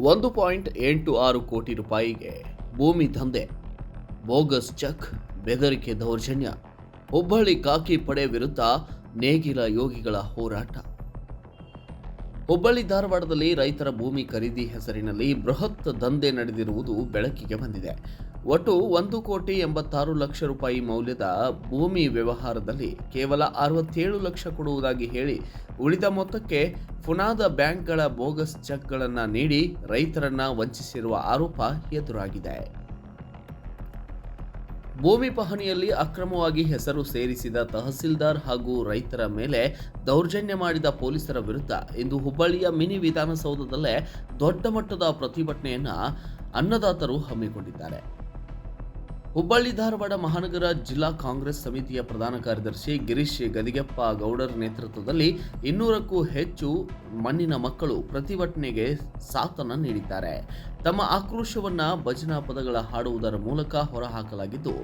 ಒಂದು ಪಾಯಿಂಟ್ ಎಂಟು ಆರು ಕೋಟಿ ರೂಪಾಯಿಗೆ ಭೂಮಿ ದಂಧೆ. ಬೋಗಸ್ ಚಕ್, ಬೆದರಿಕೆ ದೌರ್ಜನ್ಯ, ಹುಬ್ಬಳ್ಳಿ ಕಾಕಿ ಪಡೆ ವಿರುದ್ಧ ನೇಗಿಲ ಯೋಗಿಗಳ ಹೋರಾಟ. ಹುಬ್ಬಳ್ಳಿ ಧಾರವಾಡದಲ್ಲಿ ರೈತರ ಭೂಮಿ ಖರೀದಿ ಹೆಸರಿನಲ್ಲಿ ಬೃಹತ್ ದಂಧೆ ನಡೆದಿರುವುದು ಬೆಳಕಿಗೆ ಬಂದಿದೆ. ಒಟ್ಟು ಒಂದು ಕೋಟಿ ಎಂಬತ್ತಾರು ಲಕ್ಷ ರೂಪಾಯಿ ಮೌಲ್ಯದ ಭೂಮಿ ವ್ಯವಹಾರದಲ್ಲಿ ಕೇವಲ ಅರವತ್ತೇಳು ಲಕ್ಷ ಕೊಡುವುದಾಗಿ ಹೇಳಿ ಉಳಿದ ಮೊತ್ತಕ್ಕೆ ಪುನಾದ ಬ್ಯಾಂಕ್ಗಳ ಬೋಗಸ್ ಚೆಕ್ಗಳನ್ನು ನೀಡಿ ರೈತರನ್ನ ವಂಚಿಸಿರುವ ಆರೋಪ ಎದುರಾಗಿದೆ. ಭೂಮಿ ಪಹಣಿಯಲ್ಲಿ ಅಕ್ರಮವಾಗಿ ಹೆಸರು ಸೇರಿಸಿದ ತಹಸೀಲ್ದಾರ್ ಹಾಗೂ ರೈತರ ಮೇಲೆ ದೌರ್ಜನ್ಯ ಮಾಡಿದ ಪೊಲೀಸರ ವಿರುದ್ಧ ಇಂದು ಹುಬ್ಬಳ್ಳಿಯ ಮಿನಿ ವಿಧಾನಸೌಧದಲ್ಲೇ ದೊಡ್ಡ ಮಟ್ಟದ ಪ್ರತಿಭಟನೆಯನ್ನು ಅನ್ನದಾತರು ಹಮ್ಮಿಕೊಂಡಿದ್ದಾರೆ. ಹುಬ್ಬಳ್ಳಿ, ಧಾರವಾಡ ಮಹಾನಗರ ಜಿಲ್ಲಾ ಕಾಂಗ್ರೆಸ್ ಸಮಿತಿಯ ಪ್ರಧಾನ ಕಾರ್ಯದರ್ಶಿ ಗಿರೀಶ್ ಗದಿಗೆಪ್ಪ ಗೌಡರ್ ನೇತೃತ್ವದಲ್ಲಿ ಇನ್ನೂರಕ್ಕೂ ಹೆಚ್ಚು ಮಣ್ಣಿನ ಮಕ್ಕಳು ಪ್ರತಿಭಟನೆಗೆ ಸಾಥನ ನೀಡಿದ್ದಾರೆ. ತಮ್ಮ ಆಕ್ರೋಶವನ್ನ ಭಜನಾ ಪದಗಳ ಹಾಡುವುದರ ಮೂಲಕ ಹೊರಹಾಕಲಾಗಿದ್ದು.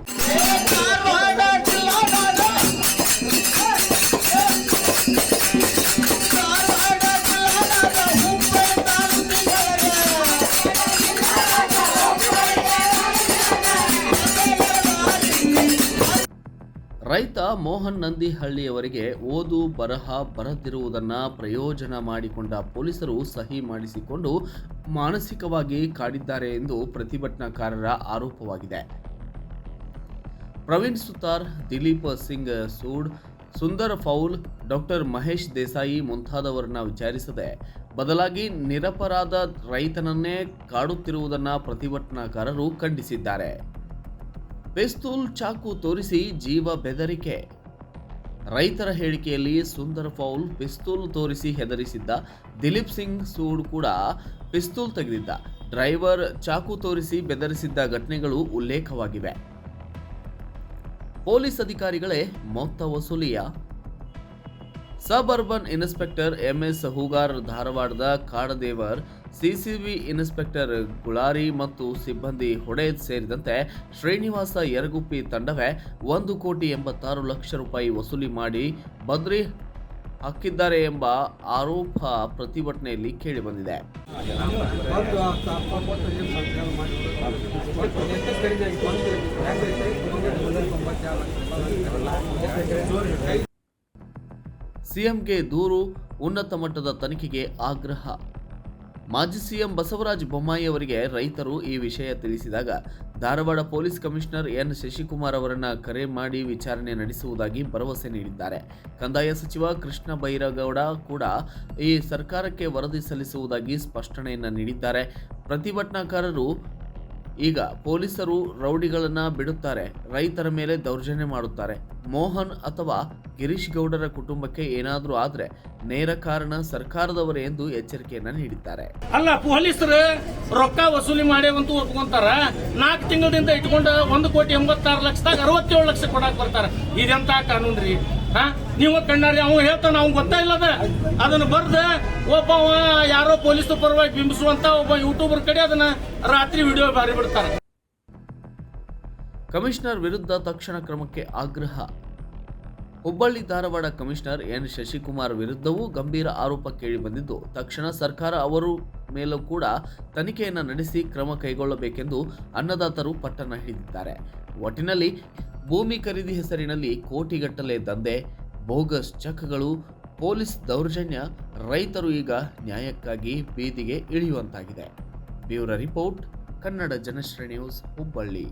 ರೈತ ಮೋಹನ್ ನಂದಿಹಳ್ಳಿಯವರಿಗೆ ಓದು, ಬರಹ, ಬರದಿರುವುದನ್ನು ಪ್ರಯೋಜನ ಮಾಡಿಕೊಂಡ ಪೊಲೀಸರು ಸಹಿ ಮಾಡಿಸಿಕೊಂಡು ಮಾನಸಿಕವಾಗಿ ಕಾಡಿದ್ದಾರೆ ಎಂದು ಪ್ರತಿಭಟನಾಕಾರರ ಆರೋಪವಾಗಿದೆ. ಪ್ರವೀಣ್ ಸುತಾರ್, ದಿಲೀಪ್ ಸಿಂಗ್ ಸೂಡ್, ಸುಂದರ್ ಫೌಲ್, ಡಾಕ್ಟರ್ ಮಹೇಶ್ ದೇಸಾಯಿ ಮುಂತಾದವರನ್ನ ವಿಚಾರಿಸದೆ ಬದಲಾಗಿ ನಿರಪರಾಧ ರೈತನನ್ನೇ ಕಾಡುತ್ತಿರುವುದನ್ನು ಪ್ರತಿಭಟನಾಕಾರರು ಖಂಡಿಸಿದ್ದಾರೆ. ಪಿಸ್ತೂಲ್ ಚಾಕು ತೋರಿಸಿ ಜೀವ ಬೆದರಿಕೆ. ರೈತರ ಹೇಳಿಕೆಯಲ್ಲಿ ಸುಂದರ್ ಫೌಲ್ ಪಿಸ್ತೂಲ್ ತೋರಿಸಿ ಹೆದರಿಸಿದ್ದ ದಿಲೀಪ್ ಸಿಂಗ್ ಸೂಡ್ ಕೂಡ ಪಿಸ್ತೂಲ್ ತೆಗೆದಿದ್ದ. ಡ್ರೈವರ್ ಚಾಕು ತೋರಿಸಿ ಬೆದರಿಸಿದ್ದ ಘಟನೆಗಳು ಉಲ್ಲೇಖವಾಗಿವೆ. ಪೊಲೀಸ್ ಅಧಿಕಾರಿಗಳೇ ಮೊತ್ತ ವಸೂಲಿಯ. Suburban inspector MS Hoogar ಧಾರವಾಡದ ಕಾಡದೇವರ್ ಸಿಸಿಬಿ ಇನ್ಸ್ಪೆಕ್ಟರ್ ಗುಳಾರಿ ಮತ್ತು ಸಿಬ್ಬಂದಿ ಹೊಡೆದ್ ಸೇರಿದಂತೆ ಶ್ರೀನಿವಾಸ ಯರಗುಪ್ಪಿ ತಂಡವೇ ಒಂದು ಕೋಟಿ ಎಂಬತ್ತಾರು ಲಕ್ಷ ರೂಪಾಯಿ ವಸೂಲಿ ಮಾಡಿ ಬದ್ರಿ ಹಾಕಿದ್ದಾರೆ ಎಂಬ ಆರೋಪ ಪ್ರತಿಭಟನೆಯಲ್ಲಿ ಕೇಳಿಬಂದಿದೆ ಸಿಎಂಗೆ ದೂರು ಉನ್ನತ ಮಟ್ಟದ ತನಿಖೆಗೆ ಆಗ್ರಹ ಮಾಜಿ ಸಿಎಂ ಬಸವರಾಜ ಬೊಮ್ಮಾಯಿ ಅವರಿಗೆ ರೈತರು ಈ ವಿಷಯ ತಿಳಿಸಿದಾಗ Dharwad police commissioner N Shashikumar ಅವರನ್ನು ಕರೆ ಮಾಡಿ ವಿಚಾರಣೆ ನಡೆಸುವುದಾಗಿ ಭರವಸೆ ನೀಡಿದ್ದಾರೆ. ಕಂದಾಯ ಸಚಿವ ಕೃಷ್ಣ ಬೈರಗೌಡ ಕೂಡ ಈ ಸರ್ಕಾರಕ್ಕೆ ವರದಿ ಸಲ್ಲಿಸುವುದಾಗಿ ಸ್ಪಷ್ಟನೆಯನ್ನು ನೀಡಿದ್ದಾರೆ. ಪ್ರತಿಭಟನಾಕಾರರು ಈಗ ಪೊಲೀಸರು ರೌಡಿಗಳನ್ನ ಬಿಡುತ್ತಾರೆ, ರೈತರ ಮೇಲೆ ದೌರ್ಜನ್ಯ ಮಾಡುತ್ತಾರೆ. ಮೋಹನ್ ಅಥವಾ ಗಿರೀಶ್ ಗೌಡರ ಕುಟುಂಬಕ್ಕೆ ಏನಾದರೂ ಆದ್ರೆ ನೇರ ಕಾರಣ ಸರ್ಕಾರದವರೇ ಎಂದು ಎಚ್ಚರಿಕೆಯನ್ನ ನೀಡಿದ್ದಾರೆ. ಅಲ್ಲ, ಪೊಲೀಸರು ರೊಕ್ಕ ವಸೂಲಿ ಮಾಡ್ಯಾವಂತೂ ಒಪ್ಕೊಂತಾರ. ನಾಲ್ಕು ತಿಂಗಳಿಂದ ಇಟ್ಕೊಂಡ ಒಂದು ಕೋಟಿ ಎಂಬತ್ತಾರು ಲಕ್ಷದಾಗ ಅರವತ್ತೇಳು ಲಕ್ಷ ಕೊಡಕ್ಕೆ ಬರ್ತಾರೆ. ಇದೆಂತ ಕಾನೂನು ರೀ ನೀವು ಕಣ್ಣಾರಿ, ಅವ್ನು ಹೇಳ್ತಾನ, ಅವ್ನು ಗೊತ್ತಾ ಇಲ್ಲದ ಅದನ್ನ ಬರ್ದ, ಒಬ್ಬ ಯಾರೋ ಪೊಲೀಸ್ ಪರವಾಗಿ ಬಿಂಬಿಸುವಂತ ಒಬ್ಬ ಯೂಟ್ಯೂಬರ್ ಕಡೆ ಅದನ್ನ ರಾತ್ರಿ ವಿಡಿಯೋ ಬಾರಿ ಬಿಡ್ತಾರ ಕಮಿಷನರ್ ವಿರುದ್ಧ ತಕ್ಷಣ ಕ್ರಮಕ್ಕೆ ಆಗ್ರಹ. ಹುಬ್ಬಳ್ಳಿ ಧಾರವಾಡ ಕಮಿಷನರ್ ಎನ್ ಶಶಿಕುಮಾರ್ ವಿರುದ್ಧವೂ ಗಂಭೀರ ಆರೋಪ ಕೇಳಿಬಂದಿದ್ದು ತಕ್ಷಣ ಸರ್ಕಾರ ಅವರು ಮೇಲೂ ಕೂಡ ತನಿಖೆಯನ್ನು ನಡೆಸಿ ಕ್ರಮ ಕೈಗೊಳ್ಳಬೇಕೆಂದು ಅನ್ನದಾತರು ಪಟ್ಟಣ ಹಿಡಿದಿದ್ದಾರೆ. ಒಟ್ಟಿನಲ್ಲಿ ಭೂಮಿ ಖರೀದಿ ಹೆಸರಿನಲ್ಲಿ ಕೋಟಿಗಟ್ಟಲೆ ದಂಧೆ, ಬೋಗಸ್ ಚೆಕ್ಗಳು, ಪೊಲೀಸ್ ದೌರ್ಜನ್ಯ, ರೈತರು ಈಗ ನ್ಯಾಯಕ್ಕಾಗಿ ಬೀದಿಗೆ ಇಳಿಯುವಂತಾಗಿದೆ. Bureau report, Kannada Janashree news, Hubballi.